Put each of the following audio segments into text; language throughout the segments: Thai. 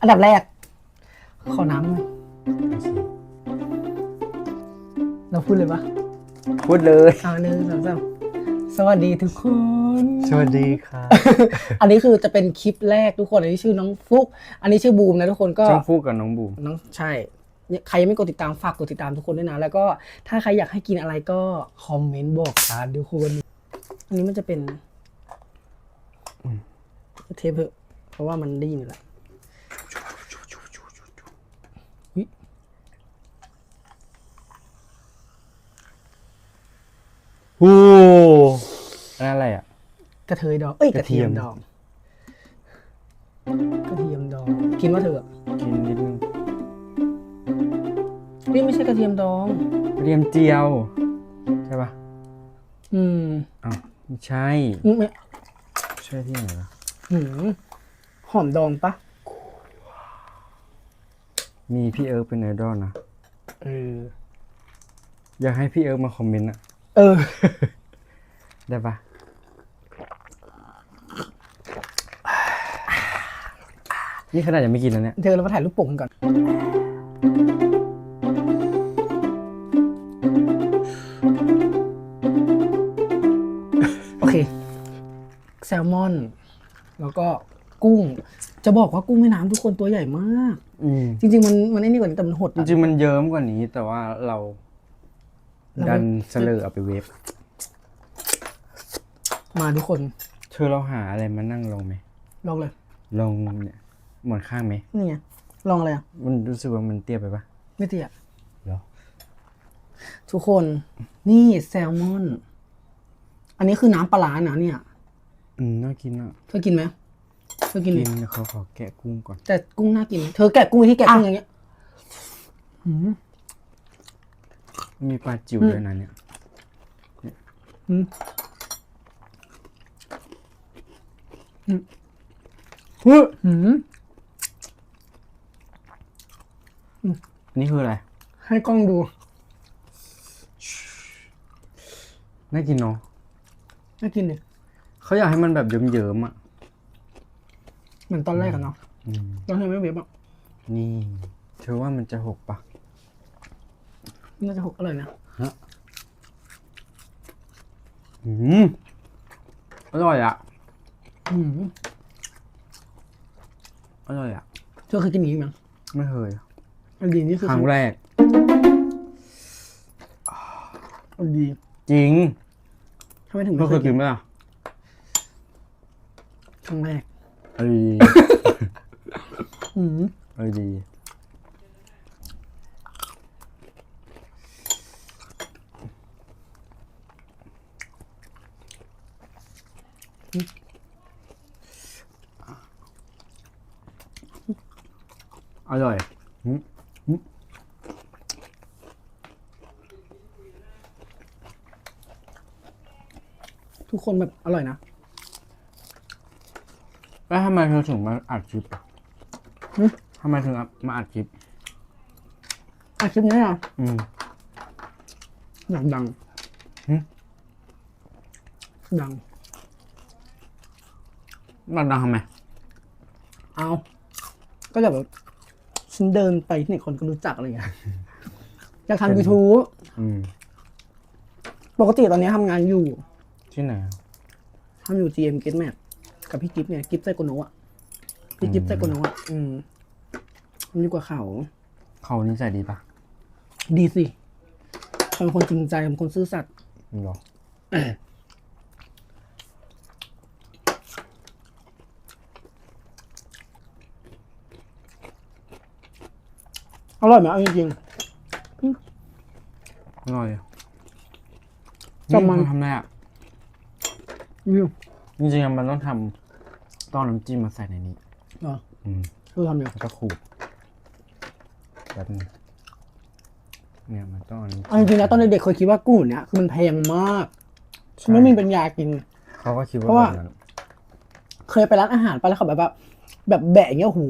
อันดับแรก ขอน้ำหน่อยเราพูดเลยปะพูดเลย เอาหนึ่งสองสามสวัสดีทุกคน สวัสดีครับอันนี้คือจะเป็นคลิปแรกทุกคน อันนี้ชื่อน้องฟุก อันนี้ชื่อบูมนะทุกคนก็ ช่องฟูกกับน้องบูม น้องใช่ ใครยังไม่กดติดตามฝากกดติดตามทุกคนด้วยนะ แล้วก็ถ้าใครอยากให้กินอะไรก็คอมเมนต์บอกกันทุกคนอันนี้มันจะเป็นเทปเถอะเพราะว่ามันได้ยินอยู่แล้ว โอ้นั่นอะไรอะ กระเทยดองเอ้ยกกระระเทีเทียยม มดองกระเทียมดอง กินว่าเธอะกินนิดนึงนี่ไม่ใช่กระเทียมดองเรียมเจียว ใช่ปะอืมอ้าวไม่ใช่ไม่ใช่ที่ไหนวะหืมหอมดองปะมีพี่เอิร์กเป็นไอดอลนะ เอออยากให้พี่เอิร์กมาคอมเมนต์อะ เออ ได้ปะนี่ขนาดยังไม่กินแล้วเนี่ย เธอเรามาถ่ายรูปปกกันก่อน โอเค แซลมอน แล้วก็กุ้ง จะบอกว่ากุ้งแม่น้ำทุกคนตัวใหญ่มาก อืมจริง ๆ มันมันไอ้นี่กว่านี้แต่มันหดจอะริงๆมันเยิ้มกว่านี้แต่ว่าเราเรา ดันเสลอเอาไปเวฟมาทุกคนเธอเราหาอะไรมานั่งลงไหมลองเลย ลงเนี่ยหมอนข้างไหมนี่ไงลองอะไรอะ มันรู้สึกว่ามันเตี้ยไปปะไม่เตี้ยเหรอทุกคน นี่แซลมอน อันนี้คือน้ำปลาร้านะเนี่ย อืมน่ากินอะเธอกินไหมเธอกินไหมกินเดี๋ยวเขาขอแกะกุ้งก่อน แต่กุ้งน่ากิน เธอแกะกุ้งที่แกะกุ้งอย่างเงี้ยหืม มีปลาจิ๋วด้วยนะเนี่ยหืมหืมหืมอันนี้คืออะไร ให้กล้องดู น่ากินเนาะ น่ากินดิเขาอยากให้มันแบบเยิ้มๆอะ เหมือนตอนแรกอะเนาะอืมตอนที่ไม่เว็บอะนี่ เธอว่ามันจะหกปะ น่าจะหกอร่อยนะอืมอร่อยอะหืมอร่อยอะเธอเคยกินอย่างนี้ไหมไม่เคยอันดีนี่คือครั้งแรกอันดี จริงทำไมถึงเธไม่อเคเคยยกิกินนไหมล่ะครั้งแรกเอ้ยหืมเอ้ยดี อร่อยอืมทุกคนแบบอร่อยนะ แล้วทำไมเธอถึงมาอัดคลิปอะหึ ทำไมถึงมาอัดคลิป อาคลิปนี้อะอืม อยากดังหึ ดังมาดังทำไมเอาก็แบบ ฉันเดินไปที่ไหนคนก็รู้จักอะไรอย่างเงี้ยอยากทำยูทูบอืมปกติตอนนี้ทำงานอยู่ที่ไหนอะทำอยู่ GM Get Map กับพี่กิฟเนี่ยกิฟไซโกโนะอะพี่กิฟไซโกโนะอะอืมทำอยู่กับเขา เขานิสัยดีปะดีสิเขาเป็นคนจริงใจเป็นคนซื่อสัตย์หรอ ร่อยไหมเอาจริง อร่อยอะชอบมันเธอทำได้อะๆวิว จริงๆอะมันต้องทำต้อนน้ำจิ้มมาใส่ในนี้เหรอ อืม คือทำอยู่แล้วก็ขูดแบบนี้เนี่ยมันต้องอันนี้เอาจริงๆนะตอนเด็กๆเคยคิดว่ากุ้งเนี่ยคือมันแพงมากใช่ไม่มีปัญญากิน เขาก็คิดว่าเพราะว่า แบบนั้นเคยไปร้านอาหารไปแล้วเขาแบบว่า แบบแบะอย่างเงี้ยโอ้โห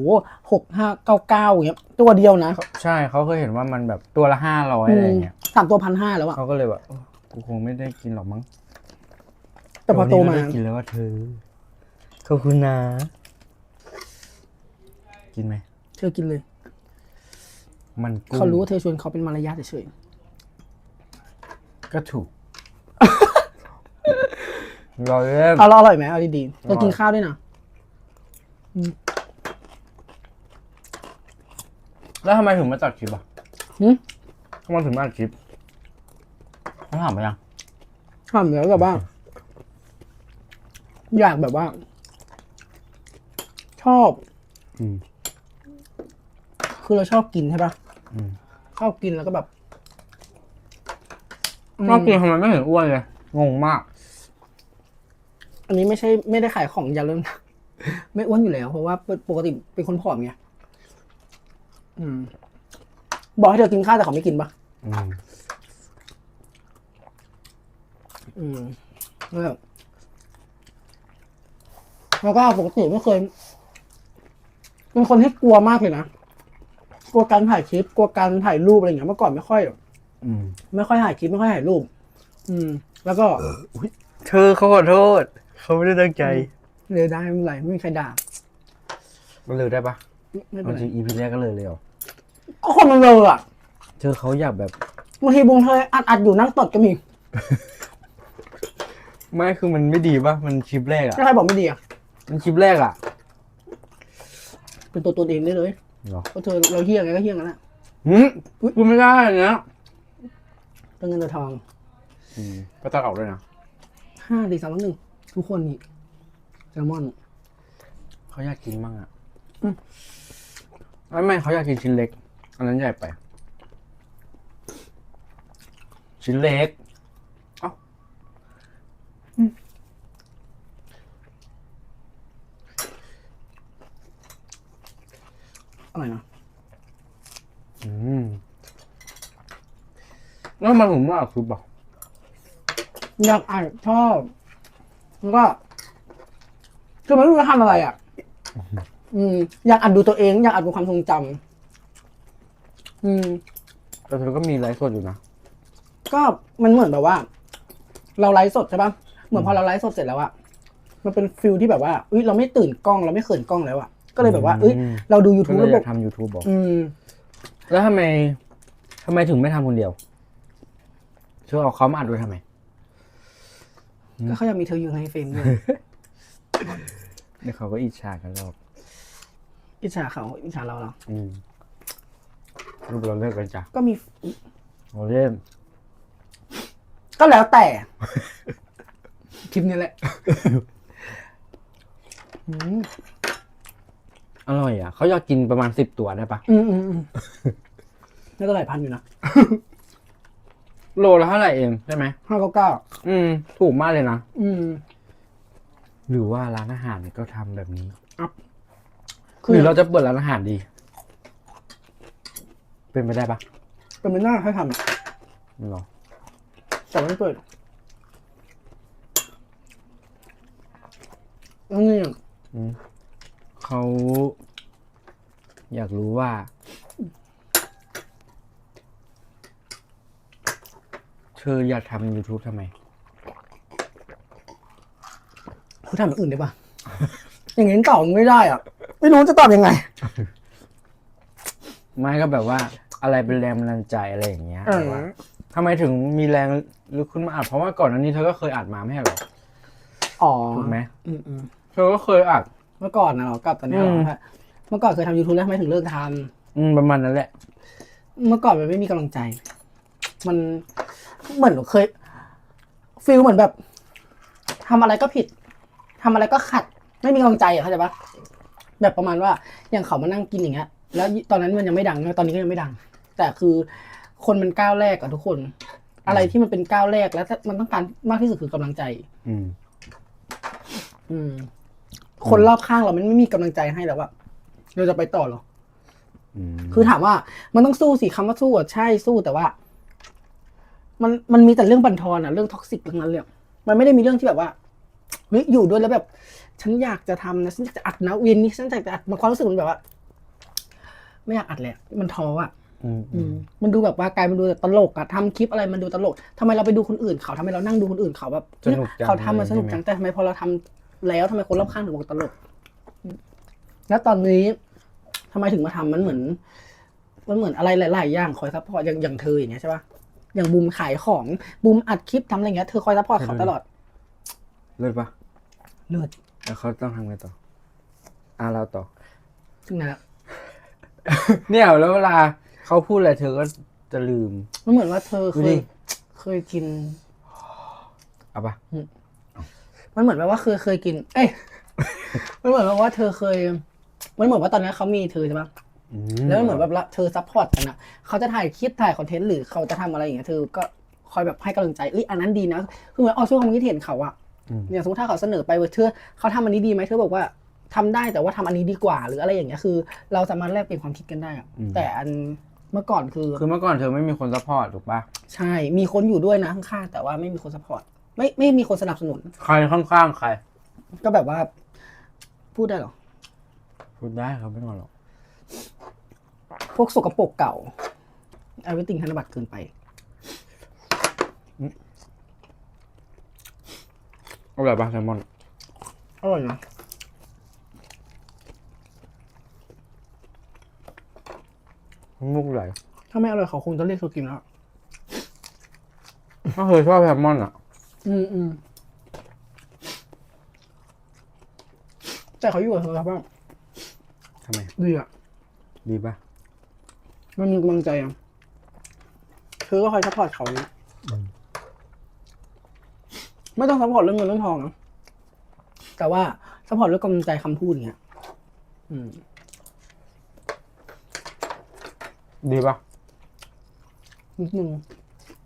หกห้าเก้าเก้าอย่างเงี้ยตัวเดียวนะใช่เขาเคยเห็นว่ามันแบบตัวละห้าร้อยอะไรเงี้ยสามตัวพันห้าแล้วอะเขาก็เลยแบบเออกูคงไม่ได้กินหรอกมั้งแต่พอโตมา วันนี้เรได้กินแล้วว่าเธอขอบคุณนะ กินไหม เธอกินเลย มันกุ้งเขารู้ว่าเธอชวนเขาเป็นมารยาทเฉยก็ถูก เราเล่น ๆเอาแล้วอร่อยไหมเอาดีๆอร่เราอย กินข้าวด้วยนะ แล้วทำไมถึงมาจัดคลิปอะหึ ทำไมถึงมาจัดคลิปเขาถามไปยังทำแล้วแบบว่าอยากแบบว่า ชอบ อืม คือเราชอบกินใช่ปะอืม ชอบกินแล้วก็แบบอืมก็กินทำไมไม่เห็นอ้วนเลย งงมาก อันนี้ไม่ใช่ไม่ได้ขายของอย่าเริ่มนะ ไม่อ้วนอยู่แล้ว เพราะว่าปกติเป็นคนผอมไงอืม บอกให้เธอกินข้าวแต่เขาไม่กินปะอืมอืมแล้วแบบแล้วก็ปกติไม่เคยเป็นคนที่กลัวมากเลยนะกลัวการถ่ายคลิปกลัวการถ่ายรูปอะไรอย่างเงี้ยเมื่อก่อนไม่ค่อยอืมไม่ค่อยถ่ายคลิปไม่ค่อยถ่ายรูป อืม แล้วก็ เธอเขาขอโทษ เขาไม่ได้ตั้งใจ เลยได้ไม่เป็นไรไม่มีใครด่ามันเลยได้ปะไม่เป็นบางไรทีอีพีแรกก็เลยเลยเหรอก็คนมันเลยอะเธอเขาอยากแบบบางทีบุงเธออัดอัดอยู่นั่งตดก็มีไม่คือมันไม่ดีปะมันคลิปแรกอะถ้าใครบอกไม่ดีอะมันคลิปแรกอะเป็นตัวตนเองได้เลยเหรอเพราะเธอเราเฮี้ยไงก็เฮี้ยงั้นแหละหืมพูดไม่ได้อย่างเงี้ยตัวเงินตัวทองอืมก็ตัดออกด้วยนะห้าสี่สามสองหนึ่งทุกคนนี่แซ ลมอน เขาอยากกินมั่งอะอืมไม่ไม่เขาอยากกินชิ้นเล็ก อันนั้นใหญ่ไป ชิ้นเล็ก เอ้าอร่อยนะอืมแล้วทำไมันผมว่าคือบอกอยากอ่านชอบแล้วก็ คือมันไม่รู้จะทำอะไรอะ อืม อยากอ่านดูตัวเอง อยากอ่านดูความทรงจำอืม แต่เธอก็มีไลฟ์สดอยู่นะ ก็มันเหมือนแบบว่า เราไลฟ์สดใช่ปะเหมือนพอเราไลฟ์สดเสร็จแล้วอะมันเป็นฟิลที่แบบว่าอุ้ยเราไม่ตื่นกล้องเราไม่เขินกล้องแล้วอะก็เลยแบบว่าอืมเอ้ยเราดู ก็ YouTube เลแล้ยวแบอยาบกทำ YouTube บอก อืม แล้วทำไมทำไมถึงไม่ทำคนเดียวเธอเอาเขามาอัดด้วยทำไม ก็เขาอยากมีเธออยู่ในเฟรมด้วย เดี๋ยวเขาก็อิจฉากันหรอกอิจฉาเขาอิจฉาเราเหรออืมรูปเราเลิกกันจ้ะก็มีโอเล่นก็แล้วแต่ คลิปนี้แหละอืมอร่อยอะ เขาอยากกินประมาณสิบตัวได้ปะอืมอืมอืมน่าจะหลายพันอยู่นะโลละเท่าไหร่เองใช่ไหมห้าเก้าเก้าอืม ถูกมากเลยนะอืม หรือว่าร้านอาหารเนี่ยก็ทำแบบนี้คืหอรือเราจะเปิดร้านอาหารดี เป็นไปได้ปะเป็นไม่น่าให้ทำอะไม่หรอแต่ไม่เปิดแล้วนี่อะอืมเขาอยากรู้ว่า เธออยากทำ YouTube ทำไม คุณทำอย่างอื่นได้ปะอย่างนี้ตอบไม่ได้อะ ไม่รู้จะตอบยังไง ไม่ก็แบบว่าอะไรเป็นแรงบันดาลใจอะไรอย่างเงี้ยเออ แบบว่าทำไมถึงมีแรงลุกขึ้นมาอัดเพราะว่าก่อนหน้านี้เธอก็เคยอัดมาไม่ใช่เหรออ๋อถูกไหมอืมอืมเธอก็เคยอัด เมื่อก่อนนะเหรอกับตอนเนี้ยเหรออืม ฮะเมื่อก่อนเคยทำยูทูบแล้วทำไมถึงเลิกทอืมประมาณนั้นแหละำเมื่อก่อนมันไม่มีกำลังใจ มันเหมือนเคยฟีลเหมือนแบบทำอะไรก็ผิด ทำอะไรก็ขัด ไม่มีกำลังใจอะเข้าใจปะแบบประมาณว่าอย่างเขามานั่งกินอย่างเงี้ย แล้วตอนนั้นมันยังไม่ดังตอนนี้ก็ยังไม่ดัง แต่คือคนมันก้าวแรกอะทุกคน อะไรที่มันเป็นก้าวแรกแล้วถ้ามันต้องการมากที่สุดคือกำลังใจ อืม อืม คนรอบข้างเรามันไม่มีกำลังใจให้แล้วอะเราจะไปต่อเหรออืมคือถามว่ามันต้องสู้สิคำว่าสู้อะใช่สู้แต่ว่า มันมันมีแต่เรื่องบันทอนอะเรื่องท็อกซิกทั้งนั้นเลยอะมันไม่ได้มีเรื่องที่แบบว่า เฮ้ยอยู่ด้วยแล้วแบบ ฉันอยากจะทำนะฉันอยากจะอัดนะเวียนนี้ฉันอยากจะอัดมันความรู้สึกมันแบบว่า ไม่อยากอัดเลยอะมันท้ออะอืมอืมมันดูแบบว่ากลายมันดูแต่ตลกอะทำคลิปอะไรมันดูตลกทำไมเราไปดูคนอื่นเขาทำไมเรานั่งดูคนอื่นเขาแบบสนุกจังเขาทำมันเลยสนุกใช่จัไหมงแต่ทำไมพอเราทำแล้วทำไมคนรอบข้างถึงบอกตลกอืมแล้วตอนนี้ททำไมถึงมาทำมันเหมือน มันเหมือนอะไรหลาย ๆ อย่างคอยซัพพอร์ตอย่างอย่างเธออย่างเงี้ยใช่ปะอย่างบูมขายของบูมอัดคลิปทำอะไรเงี้ยเธอคอยซัพพอร์ตเขาตลอด เลิศปะเลือดแล้วเขาต้องทำไงต่อ อ่าเราต่อถึงไหนละเนี่ยแล้วเวลาเขาพูดอะไรเธอก็จะลืม มันเหมือนว่าเธอเคดูดิ ย เคยกิน เอาปะมันเหมือนแบบว่าเคยเคยกิน เอ้ย มันเหมือนแบบว่าเธอเคย มันเหมือนว่าตอนนี้เขามีเธอใช่ปะอืแล้วมันเหมือนแบบละเธอซัพพอร์ตกันอะเขาจะถ่ายคลิปถ่ายคอนเทนต์หรือเขาจะทำอะไรอย่างเงี้ยเธอก็คอยแบบให้กำลังใจเอ้ยอันนั้นดีนะ คือเหมือนเอาช่วยความคิดเห็นเขาอะ อืมอย่างสมมติถ้าเขาเสนอไปว่าเธอเขาทำอันนี้ดีไหมเธอบอกว่าทำได้แต่ว่าทำอันนี้ดีกว่า หรืออะไรอย่างเงี้ยคือ เราสามารถแลกเปลี่ยนความคิดกันได้อะแต่อันเมื่อก่อนคือ คือเมื่อก่อนเธอไม่มีคนซัพพอร์ตถูกปะใช่มีคนอยู่ด้วยนะข้างๆแต่ว่าไม่มีคนซัพพอร์ตไม่ไม่มีคนสนับสนุน ใครข้างๆใคร ก็แบบว่า พูดได้เหรอพูดได้ครับไม่ต้องหรอกพวกสกปรกเก่าอ v e r y t h i n g ธนบัตรเกินไป อร่อยปะแซลมอนอร่อยนะมุกไหลถ้าไม่อร่อยเขาคงจะเรียกเธอกินแล้วถ้าเธอชอบแซลมอนอะ อืมอืมแต่เขาอยู่กับเธอครับว่าทำไม ดีอะ ดีปะมันมีกำลังใจอะเธอก็คอยซัพพอร์ตเขาเนี่ย ไม่ต้องซัพพอร์ตเรื่องเงินเรื่องทองนะแต่ว่าซัพพอร์ตเรื่องกำลังใจคำพูดเนี้ยอืม ดีปะนิดนึง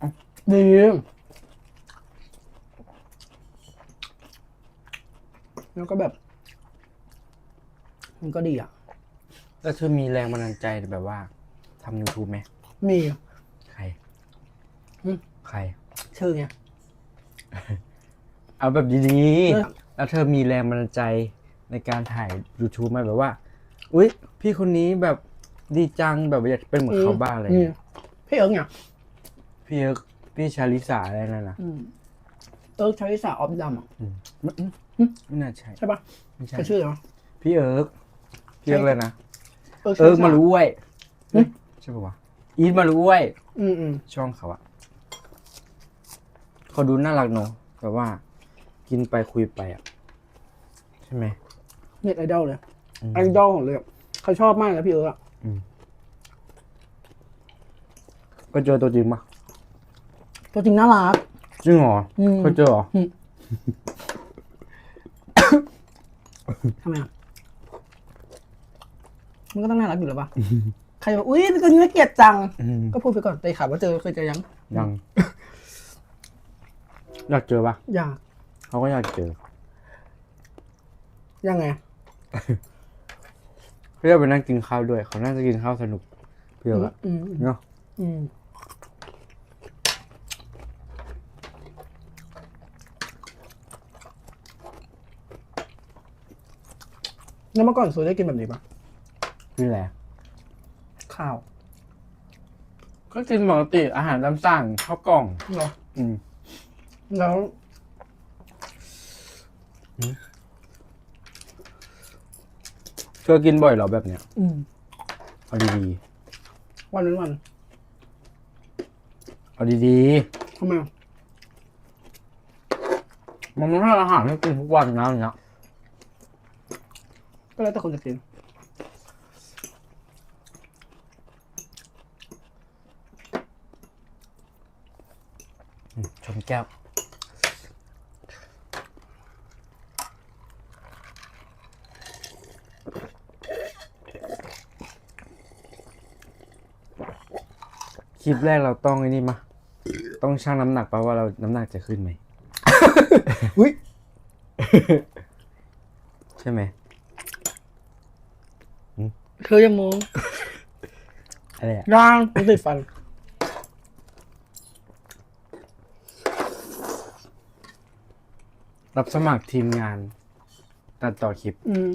อะดีแล้วก็แบบ มันก็ดีอะ แล้วเธอมีแรงบันดาลใจแบบว่าทำ YouTube ไหม มี ใคร อืม ใครเชื่อไง เอาแบบดีเออๆแล้วเธอมีแรงบันดาลใจในการถ่าย YouTube ไหมแบบว่า อุ๊ย พี่คนนี้แบบดีจังแบบอยากเป็นเหมือนเขาบ้างอะไรอย่างมีเงี้ยพี่เอิร์กไงพี่เอิร์กพี่ชาลิสาอะไรนั่นนะอืมเอิร์กชาลิสาออฟดำอะอืมไม่อืมอืมไม่น่าใช่ใช่ปะไม่ใช่เขาชื่ออะไรวะพี่เอิร์กพี่เอิร์กเลยนะเอิร์กเอิร์กชลิสมารู้ไว้ยหึใช่ปะวะอีทมารู้ไว้ยอืมอืมช่องเขาอะเขาดูน่ารักเนอะแบบว่า กินไปคุยไปอะใช่ไหม เน็ตไอดอลเลยอืม ไอดอลของเลยอะเขาชอบมากนะพี่เอิร์กอะก็เจอตัวจริงปะตัวจริงน่ารัก จริงเหรออืมเคยเจอเหรอทำไมอะมันก็ต้องน่ารักอยู่แล้วปะใครบอกอุ้ยตัวนี้น่าเกลียดจัง อืมก็พูดไปก่อนแต่ข่าวว่าเจอเคยเจอยัง ยัง อยากเจอปะอยาก เขาก็อยากเจอยังไง เพื่อไปนั่งกินข้าวด้วย เขาน่าจะกินข้าวสนุกเพื่ออะอืมเนาะอืมแล้วเมื่อก่อนซูได้กินแบบนี้ปะนี่แหละข้าวก็กินปกติอาหารตามสั่งข้าวกล่องเหรออืมแล้ว เธอกินบ่อยเหรอแบบเนี้ยอืมเอาดีวันนั้นวันๆเอาดีทำไมอะๆมันไม่ใช่อาหารที่กินทุกวันนะอย่างเงี้ยก็แล้วแต่คนจะกินอืมชนแก้ว ลิปแรกเราต้องไอ้นี่มาต้องชั่งน้ำหนักปะว่าเราน้ำหนักจะขึ้นไหม อุ้ยใช่ไหมเธอยังมองอะไรอะร่างมันติดฟัน รับสมัครทีมงาน ตัดต่อคลิป อืม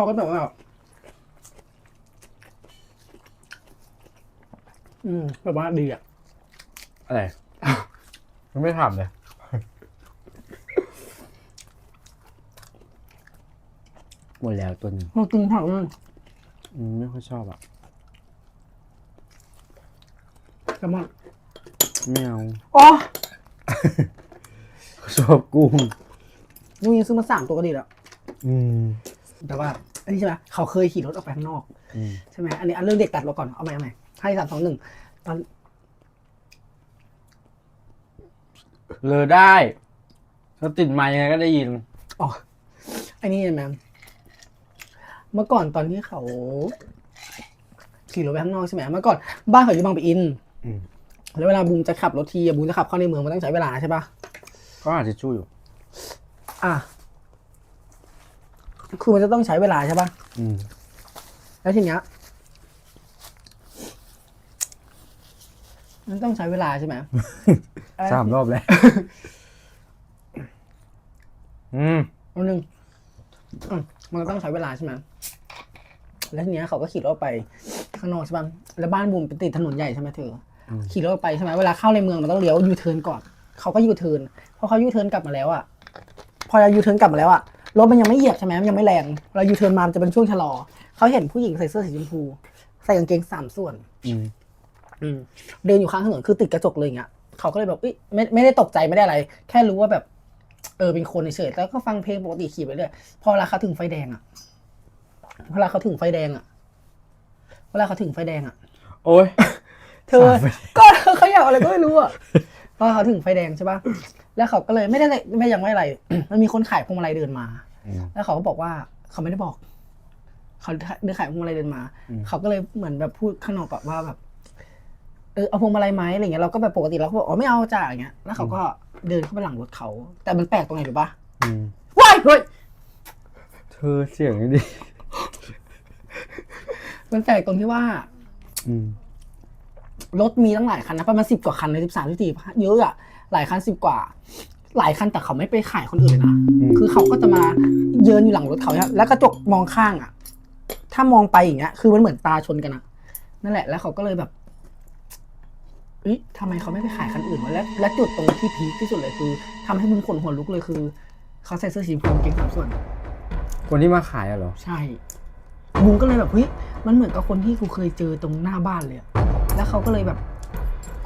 ขาก็แบบว่าอืมแบบว่าดีอะอะไรมันไม่ถามเลยหมดแล้วตัวหนึงพอกินผักมันอืมไม่ค่อยชอบอะแซลมอนไม่อ๋อชอบกุ้งยุงยิงซื้อมาสามตัวก็ดีแล้ว อืม แต่ว่า อันนี้ใช่ไหมเขาเคยขี่รถออกไปข้างนอกอืมใช่ไหมอันนี้อันเรื่องเด็กตัดเราก่อนเอาใหม่เอาใหม่ให้สามสองหนึ่งตอนเลอได้ถ้าติดไมายังไงก็ได้ยิน อ๋ออันนี้เห็นไหมเมื่อก่อนตอนที่เขาขี่รถไปข้างนอกใช่ไหมเมื่อก่อนบ้านเขาอยู่บางปะอินอืม แล้วเวลาบูมจะขับรถทีอะบูมจะขับเข้าในเมืองมันต้องใช้เวลาใช่ปะ ก็อาจจะชู่อยู่ อะ คือมันจะต้องใช้เวลาใช่ปะอืมแล้วทีเนี้ยมันต้องใช้เวลาใช่ไหมสามรอบแล้ว อืมอันหนึ่งอืมมันก็ต้องใช้เวลาใช่ไหมแล้วทีเนี้ยเขาก็ขี่รถไปข้างนอกใช่ปะแล้วบ้านบูมเป็นติดถนนใหญ่ใช่ไหมเธออม ขี่รถไปใช่ไหมเวลาเข้าในเมืองมันต้องเลี้ยวยูเทิร์นก่อน เขาก็ยูเทิร์นพอเขายูเทิร์นกลับมาแล้วอะ พอเรายูเทิร์นกลับมาแล้วอะ รถมันยังไม่เหยียบใช่ไหมมันยังไม่แรงเรายูเทิร์นมามันจะเป็นช่วงชะลอเขาเห็นผู้หญิงใส่เสื้อสีชมพู ใส่กางเกงสามส่วนอืมอืมเดินอยู่ข้างถนนคือติดกระจกเลยอย่างเงี้ยเขาก็เลยแบบเอ้ยไม่ไม่ได้ตกใจไม่ได้อะไร แค่รู้ว่าแบบ เออเป็นคนเฉยๆแล้วก็ฟังเพลงปกติขี่ไปเรื่อยพอเวลาเขาถึงไฟแดงอะเวลาเขาถึงไฟแดงอะเวลาเขาถึงไฟแดงอะโอ้ยเธอฝ่าไฟแดงก็เขาอยากอะไรก็ไม่รู้อะ พอเขาถึงไฟแดงใช่ปะแล้วเขาก็เลยไม่ได้ไม่ยังไม่อะไร มันมีคนขายพวงมาลัยเดินมาอืมแล้วเขาก็บอกว่าเขาไม่ได้บอก เขาเดินขายพวงมาลัยเดินมาอืมเขาก็เลยเหมือนแบบพูดข้างนอกแบบว่าแบบ เออเอาพวงมาลัยไหมอะไรเงี้ย เราก็แบบปกติเราก็บอกอ๋อไม่เอาจ้าอย่างเงี้ย แล้วเขาก็เดินเข้าไปหลังรถเขา แต่มันแปลกตรงไหนรู้ปะอืมว้ายเฮ้ย เธอเสียงนี่ดิมันแปลกตรงที่ว่าอืม รถมีตั้งหลายคันนะประมาณสิบกว่าคันเลยสิบสามสิบสี่เยอะอะหลายคันสิบกว่า หลายคันแต่เขาไม่ไปขายคนอื่นเลยนะอืมคือเขาก็จะมาเยินอยู่หลังรถเขาเนี่ยแล้วกระจกมองข้างอะถ้ามองไปอย่างเงี้ย คือมันเหมือนตาชนกันอะนั่นแหละ แล้วเขาก็เลยแบบเอ้ยทำไมเขาไม่ไปขายคันอื่นวะและและจุดตรงที่พีคที่สุดเลยคือทำให้มึงขนหัวลุกเลยคือ เขาใส่เสื้อสีชมพูกางเกงสามส่วน คนที่มาขายอะเหรอ ใช่บุ้งก็เลยแบบเฮ้ยมันเหมือนกับคนที่กูเคยเจอตรงหน้าบ้านเลยอะ แล้วเขาก็เลยแบบ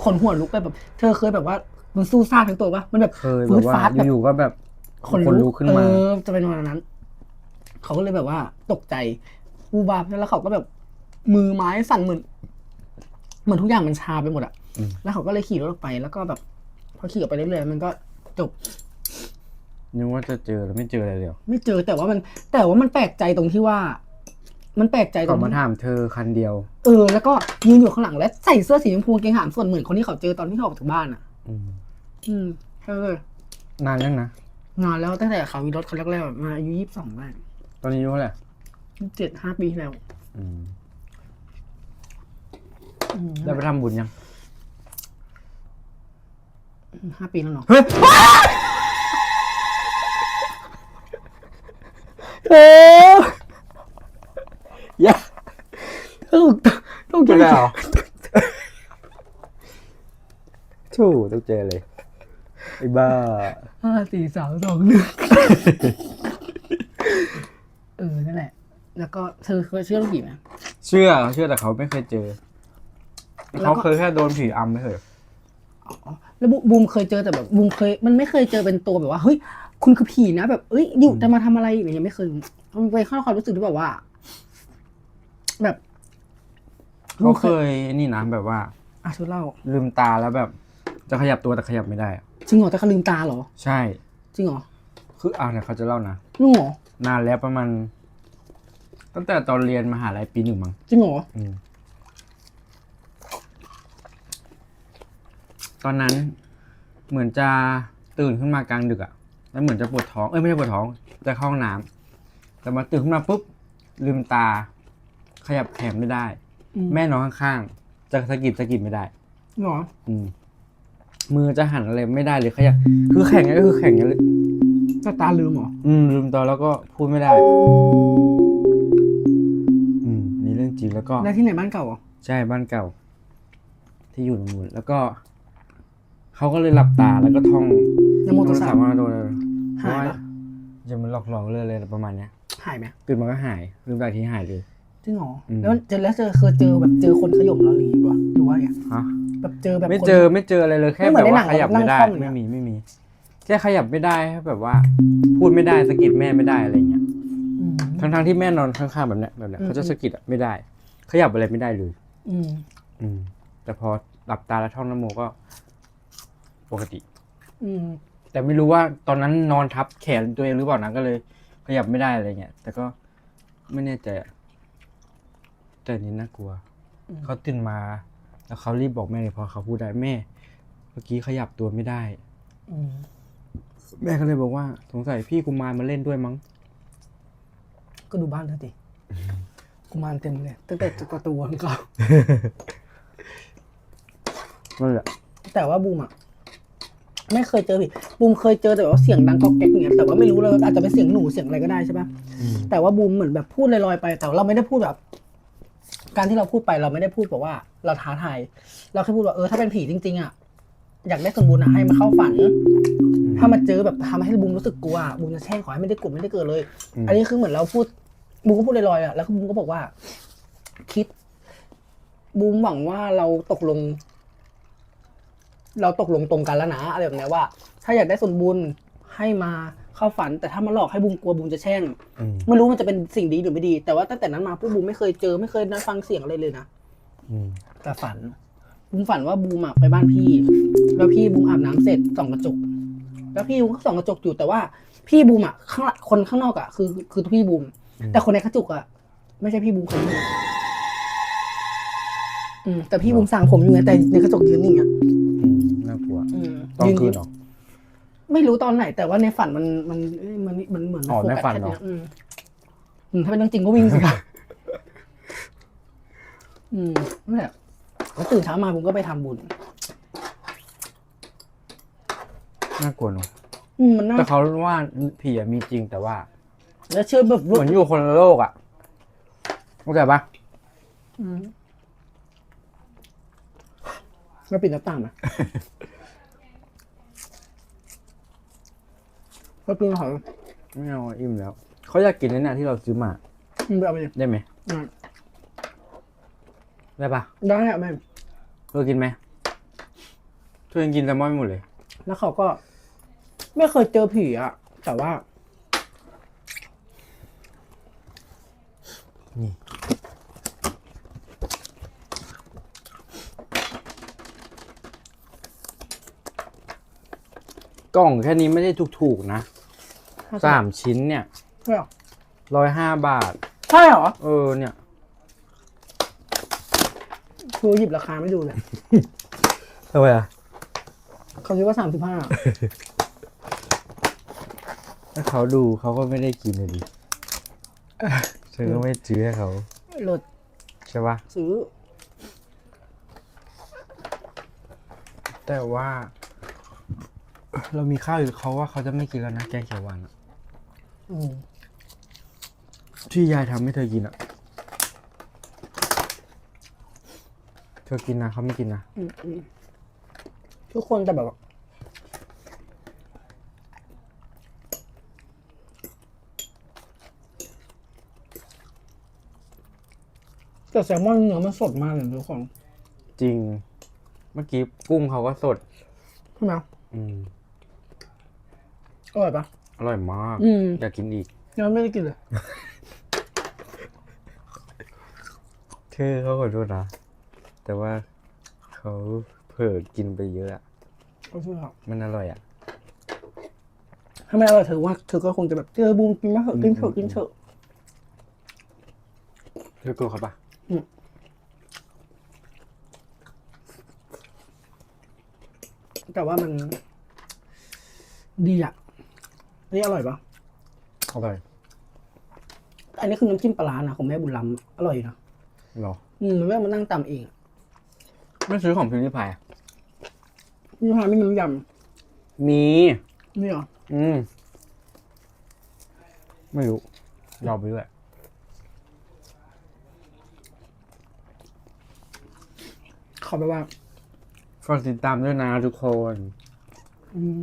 ขนหัวลุกไปแบบ เธอเคยแบบว่ามันสู้ซ่าทั้งตัวปะมันแบบเคยแบฟืบดว่าฟาดแบบอยู่ๆก็แบบขนคนลุลุกกขึ้นเอมาอจะเป็นวันนั้น เขาก็เลยแบบว่า ตกใจอูบาบแล้วเขาก็แบบ มือไม้สั่นเหมือนเหมือนทุกอย่างมันชาไปหมดอะอืมแล้วเขาก็เลยขี่รถออกไป แล้วก็แบบพอขี่ออกไปเรื่อยๆมันก็จบนึกว่าจะเจอแล้วไม่เจออะไรเลยเหรอไม่เจอแต่ว่ามัน แต่ว่ามันแปลกใจตรงที่ว่า มันแปลกใจตรเขางมาที่ถามเธอคันเดียว เออแล้วก็ยืนอยู่ข้างหลังและใส่เสื้อสีชมพูกางเกงหามส่วนเหมือนคนที่เขาเจอตอนที่เขาออกจากบ้านอะ อืมอืมใช่เลยนานยังนะ นานแล้วตั้งแต่เขามีรถคันแรกๆมาอายุยี่สิบสองได้ตอนนี้อายุเท่าไหร่เจ็ดห้าปีที่แล้วอืมอืมได้ไปทำบุญยัง ห้าปีแล้วเนาะเฮ้ยโอ้ ยะถูกถูกเจอแล้วเหรอถูกต้องเจอเลย ไอ้บ้า ห้าสี่สามสองหนึ่งเออ นั่นแหละ แล้วก็เธอเคยเชื่อเรื่องผีไหม เชื่อ เชื่อแต่เขาไม่เคยเจอ แล้วก็ เขาเคยแค่โดนผีอำไม่เคย อ๋อแล้วบูบูมเคยเจอแต่แบบบูมเคย มันไม่เคยเจอเป็นตัวแบบว่าเฮ้ยคุณคือผีนะแบบเอ้ยอยู่จะมาทำอะไรอย่างเงี้ยไม่เคยมันเป็นข้อความรู้สึกที่แบบว่า แบบเขาเคยนี่นะแบบว่าอะช่วยเล่า ลืมตาแล้วแบบ จะขยับตัวแต่ขยับไม่ได้อะจริงเหรอแต่เขาลืมตาเหรอ ใช่ จริงเหรอคืออ่าเนี่ยเขาจะเล่านะลุงเหรอนานแล้วประมาณตั้งแต่ตอนเรียนมหาลัยปีหนึ่งมั้งจริงเหรออืมตอนนั้นเหมือนจะตื่นขึ้นมากลางดึกอะแล้วเหมือนจะปวดท้องเอ้ยไม่ใช่ปวดท้องจะเข้าห้องน้ำแต่มาตื่นขึ้นมาปุ๊บลืมตา ขยับแขนไม่ได้ อืมแม่นอนข้างๆจะสะกิดสะกิดไม่ได้เหรออืมมือจะหันอะไรไม่ได้เลยขยับคือแข่งก็คือแข่งอย่างเลยแต่ตาลืมเหรออืมลืมตาแล้วก็พูดไม่ได้ อืมอันนี่เรื่องจริงแล้วก็ ได้ที่ไหนบ้านเก่าเหรอใช่บ้านเก่า ที่อยู่ตรงนู้นแล้วก็เขาก็เลยหลับตาแล้วก็ท่องนโมตัสสะถามว่าโดนหายปะ จะมันหลอกหลอกๆเลยอะไรประมาณเนี้ยหายไหมตื่นมาก็หายลืมตาอีกทีหายเลย จริงเหรออืมแล้วเจอแล้วเจอเคยเจอแบบเจอคนขย่มเราหรือเปล่าหรือว่าไงฮะแบบเจอแบบไม่คนเจอไม่เจออะไรเลยแค่ไม่เหมืแบอนบในหนัว่างขยับนั่ไม่งได้คล่อมอย่างเงี้ไม่ยมีไม่มีแค่ขยับไม่ได้แค่แบบว่า พูดไม่ได้สะกิดแม่ไม่ได้อะไรเงี้ยอืมทั้งทงๆที่แม่นอนข้างๆแบบเนี้ยแบบเนี้ยอืมเขาจะสะกิดอะไม่ได้ ขยับอะไรไม่ได้เลย อืมอืม แต่พอหลับตาแล้วท่องนโมก็ ปกติ อืม แต่ไม่รู้ว่าตอนนั้นนอนทับแขนตัวเองหรือเปล่านะก็เลย ขยับไม่ได้อะไรเงี้ยแต่ก็ไม่แน่ใจอะ แต่อันนี้น่ากลัวอืมเขาตื่นมา แล้วเขารีบบอกแม่เลยพอเขาพูดได้แม่ เมื่อกี้ขยับตัวไม่ได้ อืมแม่ก็เลยบอกว่า สงสัยพี่กุมารมาเล่นด้วยมั้ง ก็ดูบ้านเธอดิกุมารเต็มเลยตั้งแต่ประตูวันเก่านั่นแหละ แต่ว่าบูมอะ ไม่เคยเจอพี่บูมเคยเจอแต่ว่าเสียงดังก๊อกแก๊กเงี้ยแต่ว่าไม่รู้เลยอาจจะเป็นเสียงหนูเสียงอะไรก็ได้ใช่ปะอืมแต่ว่าบูมเหมือนแบบพูดลอยๆไป แต่เราไม่ได้พูดแบบ การที่เราพูดไปเราไม่ได้พูดแบบว่า เราท้าทายเราแค่พูดว่าเออถ้าเป็นผีจริง ๆอะอยากได้สมบูรณ์อะให้มาเข้าฝัน ถ้ามาเจอแบบทำให้บูมรู้สึกกลัวอะบูมจะแช่งขอให้ไม่ได้กดไม่ได้เกิดเลยมอันนี้คือเหมือนเราพูดบูมก็พูดลอยๆอะแล้วก็บูมก็บอกว่า คิดบูมหวังว่าเราตกลง เราตกลงตรงกันแล้วนะอะไรแบบเนี้ยว่า ถ้าอยากได้ส่วนบุญให้มา เข้าฝันแต่ถ้ามาหลอกให้บูมกลัวบูมจะแช่งอืมไม่รู้มันจะเป็นสิ่งดีหรือไม่ดี แต่ว่าตั้งแต่นั้นมาพวกบูมไม่เคยเจอไม่เคยได้ฟังเสียงอะไรเลยนะอืมแต่ฝันบูมฝันว่าบูมอะไปบ้านพี่ แล้วพี่บูมอาบน้ำเสร็จส่องกระจก แล้วพี่บูมก็ส่องกระจกอยู่แต่ว่าพี่บูมอะข้างหลังคนข้างนอกอะคือคือพี่บูมอืมแต่คนในกระจกอะไม่ใช่พี่บูมคนนี้อืมแต่พี่บูมสั่งผมอยู่ไงแต่ในกระจกยืนนิ่งอะอืมน่ากลัวอืมตอนยืคืนเหรอ ไม่รู้ตอนไหน แต่ว่าในฝันมันมันเอ้ยมันมันเหมือนอ๋อโฟกัสในฝันเหรอ แค่ยอืมอืมถ้าเป็นเรื่องจริงก็วิ่งสิคะอืมนั่นแหละแล้วตื่นเช้ามาผมก็ไปทำบุญน่ากลัวเนอะอืมมันน่าแต่เขาว่าผีอะมีจริงแต่ว่า แล้วเชื่อแบบเหมือนอยู่คนละโลกอะเข้าใจปะอืมแล้วปิดหน้าต่างไห ก็ปิดหอยไม่เอาอิ่มแล้ว เขาอยากกินนั่นน่ะที่เราซื้อมาอืมไปเอาไปเลยได้ไหมอะได้ปะได้อะแม่เธอกินไหมเธอยังกินแซลมอนไม่หมดเลย แล้วเขาก็ ไม่เคยเจอผีอะแต่ว่า นี่ กล่องแค่นี้ไม่ได้ถูกๆนะ สามชิ้นเนี่ยใช่เหรอร้อยห้าบาท ใช่เหรอ เออเนี่ยครูหยิบราคาไม่ดูเลยทำไมอะเขาคิดว่าสามสิบห้าถ้าเขาดูเขาก็ไม่ได้กินเลยดิเธอก็ไม่ซื้อให้เขาลดใช่ปะซื้อ แต่ว่า เรามีข้าวอยู่เขาว่าเขาจะไม่กินแล้วนะแกงเขียวหวานอะอืม ที่ยายทำให้เธอกินอะ เธอกินนะเขาไม่กินนะอืมอืมทุกคนแต่แบบว่าแต่แซลมอนเนื้อมันสดมากเลยทุกคน จริง เมื่อกี้กุ้งเขาก็สด ใช่ไหมอืมอร่อยปะ อร่อยมาก อืมอยากกินอีก ยังไม่ได้กินเลยเธอเขาขอโทษนะ แต่ว่าเขาเผลอกินไปเยอะอะก็คือครับมันอร่อยอะ ถ้าไม่อร่อยเธอว่าเธอก็คงจะแบบเจอบูมกินมาเถอะกินเถอะกินเถอะ เธอกลัวเขาปะแต่ว่ามัน ดีอะอั นนี้อร่อยปะอร่อยอันนี้คือน้ำจิ้มปลาร้านะของแม่บุญล้ำอร่อยอยู่นะหรอ อืมแม่มานั่งตำเองไม่ซื้อของพิมพ์ริพายอะนี่พาไม่มีน้ำยมีำนี่เหรออืมไม่รู้ยอมไปด้วยขอไปว่าฝากติดตามด้วยนะทุกคน อืม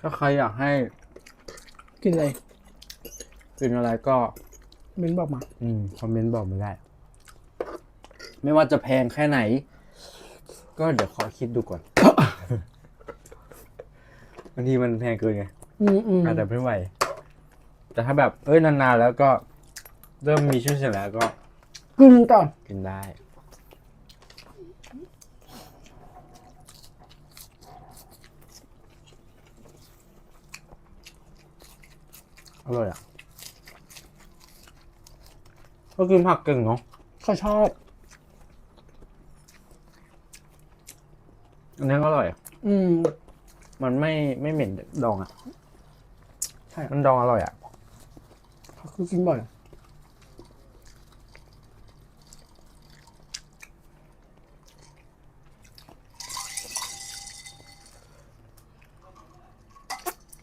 ถ้าใครอยากให้กินอะไรกินอะไรก็ เม้นบอกมา อืมคอมเมนต์บอกมาได้ ไม่ว่าจะแพงแค่ไหน ก็เดี๋ยวขอคิดดูก่อน บางทีมันแพงเกินไงอืมอืมอาจจะไม่ไหว แต่ถ้าแบบ เอ้ยนานๆแล้วก็ เริ่มมีชื่อเสียงแล้วก็ กินก่อนกินได้ อร่อยอะก็กินผักเก่งเนาะเขาชอบ อันนี้ก็อร่อยอะอืม มันไม่ไม่เหม็นดองอะ ใช่มันดองอร่อยอะเขาคือกินบ่อย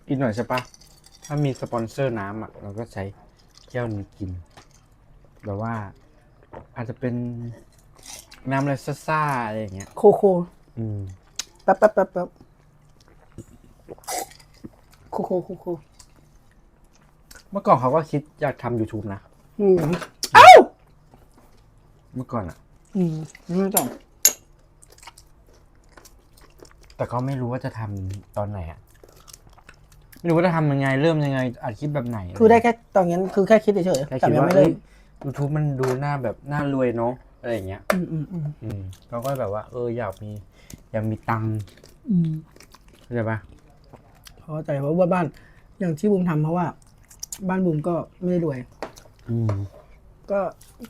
อีกหน่อยใช่ปะ ถ้ามีสปอนเซอร์น้ำอะเราก็ใช้แก้วนี้กิน แบบว่า อาจจะเป็นน้ำอะไรซ่าๆอะไรอย่างเงี้ย โคโคอืม แป๊บแป๊บแป๊บแป๊บโคโคโคโคเมื่อก่อนเขาก็คิดอยากทำ YouTube นะ อืมเอ้าเมื่อก่อนอะ อืมไม่ต้องแต่ก็ไม่รู้ว่าจะทำตอนไหนอะ ไม่รู้ว่าจะทำยังไงเริ่มยังไงอัดคลิปแบบไหนคือได้แค่ตอนนั้นคือแค่คิดเฉยๆแค่แต่คิดยังว่าไม่เอ้เริ่ยม YouTube มันดูหน้าแบบหน้ารวยเนาะอะไรอย่างเงี้ย อืมอืมอืมอืมเราก็แบบว่า เอออยากมีอยากมีตังค์อืม เข้าใจปะเข้าใจเพราะว่าบ้านอย่างที่บุมทำเพราะว่า บ้านบุมก็ไม่ได้รวย อืมก็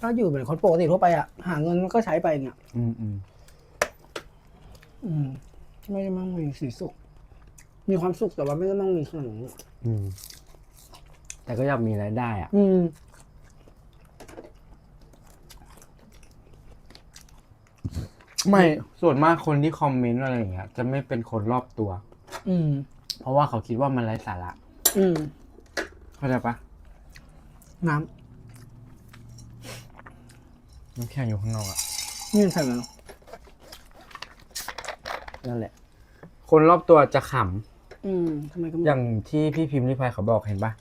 ก็อยู่เหมือนคนปกติทั่วไปอะหาเงินก็ใช้ไปอย่างเงี้ยอืมอืม อืมไม่ได้มั่งมีสีสุข มีความสุขแต่ว่าไม่ได้มั่งมีขนาดนั้นอืม แต่ก็อยากมีรายได้อะ อืม ไม่ส่วนมากคนที่คอมเมนต์อะไรอย่างเงี้ยจะไม่เป็นคนรอบตัว อืม เพราะว่าเขาคิดว่ามันไร้สาระอืม เข้าใจปะน้น้ำแข็งอยู่ข้างนอกอะำนี่ใส่แล้วนั่นแหละ คนรอบตัวจะข อืมทำไมก็ไม่ำอย่างที่พี่พิมพ์ริพายเขาบอกเห็นปะ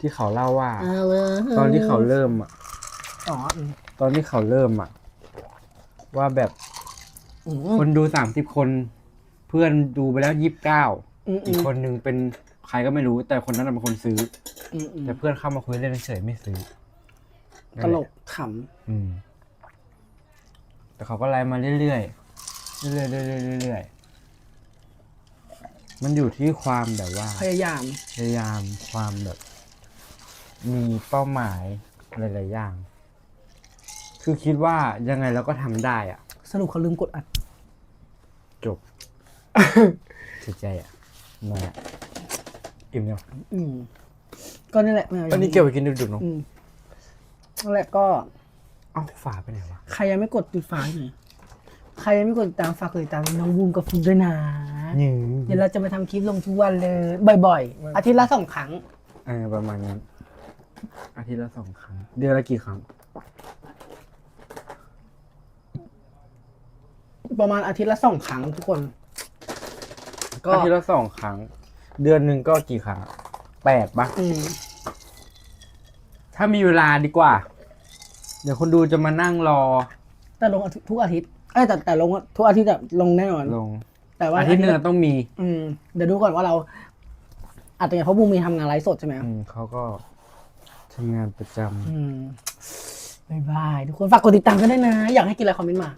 ที่เขาเล่าว่าเอาเลยตอนที่เขาเริ่มอะ อ๋ออืมตอนที่เขาเริ่มอะ ว่าแบบอืมคนดูสามสิบคน เพื่อนดูไปแล้วยี่สิบเก้าอืมอือีกมคนนึงเป็นใครก็ไม่รู้ แต่คนนั้นนะเป็นคนซื้อ อืมอืมแต่เพื่อนเข้ามาคุยเล่นเฉยๆไม่ซื้อตลกขอืม แต่เขาก็ไล่มาเรื่อยๆเรื่อยๆเรื่อยๆเรื่อยๆ มันอยู่ที่ความแบบว่าำพยายามพยายามความแบบ มีเป้าหมายหลายๆอย่าง คือคิดว่ายังไงเราก็ทำได้อะสรุปเขาลืมกดอัด จบ เสียใจอะหน่อยอะอิ่มยังอืมก็นี่แหละไม่าอันนี้เกี่ยวไปกินดึกๆเนาะอืมนั่นแหละก็ เอ้าฝาไปไหนวะ ใครยังไม่กดติดฝาหน่อยใครยังไม่กดติดตามฝากกดติดตามน้องบูมกับฟุกด้วยนะ นี่เดี๋ยวเราจะมาทำคลิปลงทุกวันเลย บ่อยๆ อาทิตย์ละสองครั้ง เออประมาณนั้นอาทิตย์ละสองครั้ง เดือนละกี่ครั้ง ประมาณอาทิตย์ละสองครั้งทุกคน ก็อาทิตย์ละสองครั้ง เดือนหนึ่งก็กี่ครั้งแปดปะอืมถ้ามีเวลาดีกว่า เดี๋ยวคนดูจะมานั่งรอ แต่ลงอาทิตย์ทุกอาทิตย์เอ้ยแต่แต่ลงทุกอาทิตย์แบบลงแน่นอน ลงแต่ว่าอาทิตย์หนึงอะต้องมีอืมเดี๋ยวดูก่อนว่าเราอาจจะไงเพราะบูมมีทำงานไลฟ์สดใช่ไหมอืมเขาก็ทำงานประจำ อืมบายบายทุกคนฝากกดติดตามกันด้วยนะ อยากให้กินอะไรคอมเมนต์มา